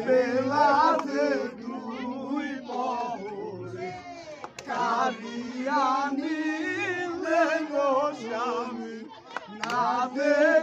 বেলাতে দুই পহরে কারিয়ানি লেগো স্বামী না দেখিলাম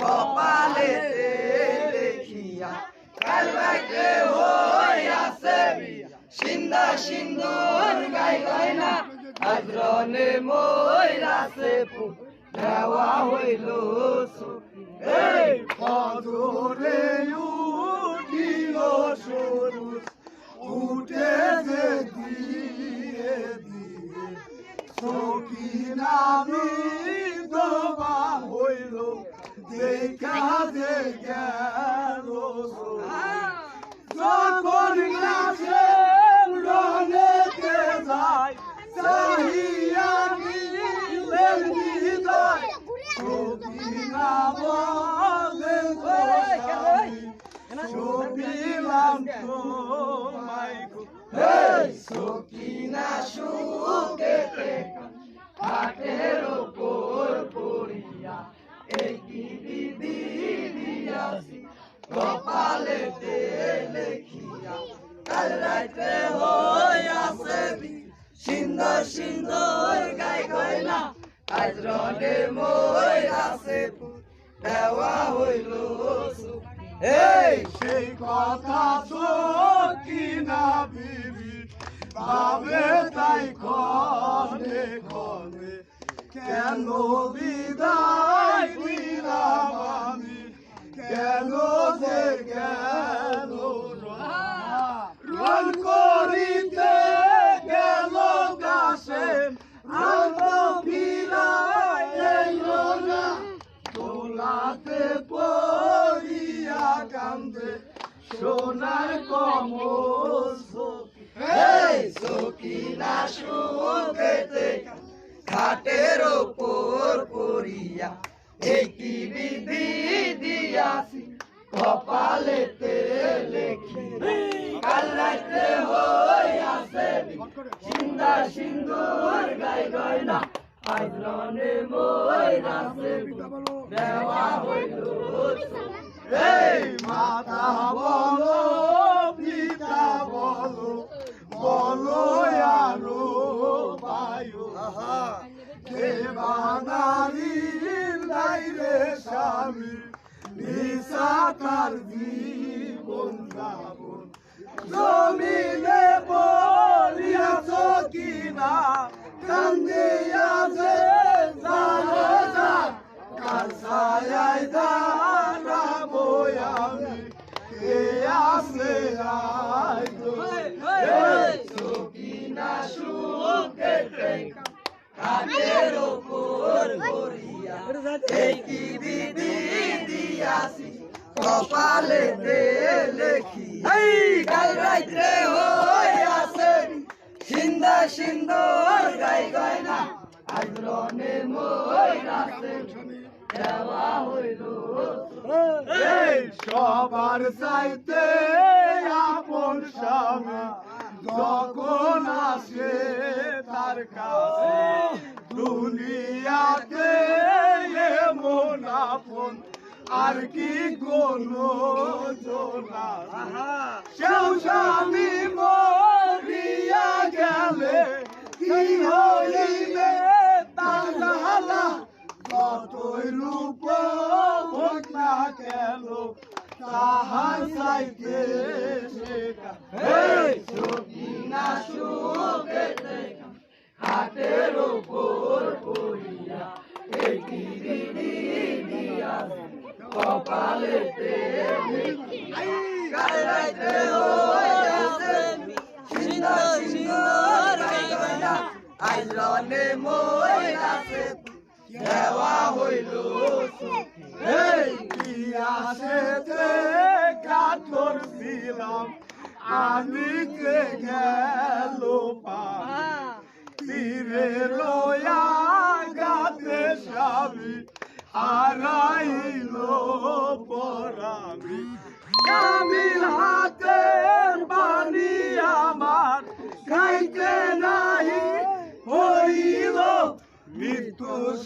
কপালে দেখিয়া কাল রাইতে হইয়াছে সিন্দা সিন্দুর না আজরনে মইরাছে দেওয়া হইল উঠে যে দিয়ে সকিনা সুখেতে হাটের ওপর পড়িয়া এই দিদি দিদিয়াছি কপালে লেখিয়া কাল হইয়াছে সুন্দর সুন্দর গাই গয়না আজ রনে মই আছে দেওয়া হইল এই সেই কথা তো না বিবি ভাবে তাই খনে খনে কেন বিদায় দিলাম আমি কেন যে গেল রন করিতে গেল গাছে রন ফিরাই এলো না তোলাতে পড়িয়া কান্দে সকিনা সুখেতে খাটের ওপর পড়িয়া এই কি বিধি দিয়াছি? হইয়াছে সিন্দা সিন্দুর গাই গয়না দেওয়া হইল বলো স্বামী নিশাকার জীবন যাপন। জমিনে বলিয়াছ কিনা? কান্দিয়াছে জানো যা। কাছায় দাঁড়াবো আমি, কে আসে আয় রাইতে লেখি এই কাল রাইতে হই আছেন সিন্দা সিন্দর গাই সবার চাইতে আপন স্বামী যখন আসে তার কাছে দুনিয়াতে মন আপন আর কি কোনো সেও স্বামী গেলে কি হইবে তার জালা যতই রূপ হোক না পড়িয়া এই কপালেতে সুন্দর গাইবানা আজ দেওয়া হইল এই কি আসেতে কাঠর ছিলাম আনিতে গেল তীরে রয়া গাতে স্বামী হারাইল পরামি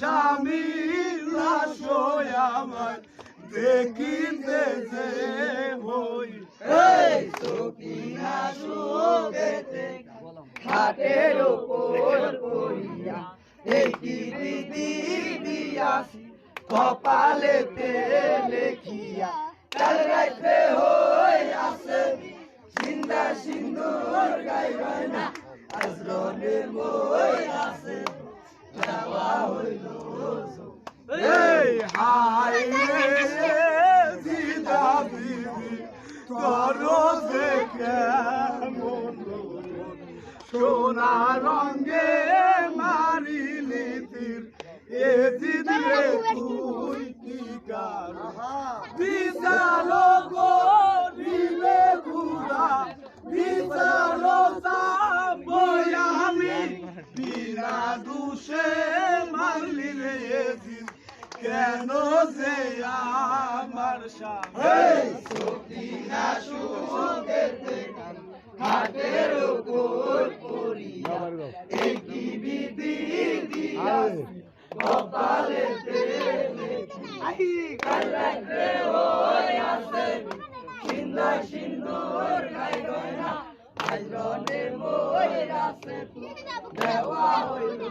স্বামী লাশ আমার দেখিতে কার বিচারো গো দিলে গুড়া বিচারো যাবই আমি দুষে মারলি রে কেন যে আমার সামনে এই বিধি দিয়াছি কপালেতে কাল রাইতে হই আছে সিন্দর সিন্দুর গাই গয়না আজ রনে সে দেওয়া হইল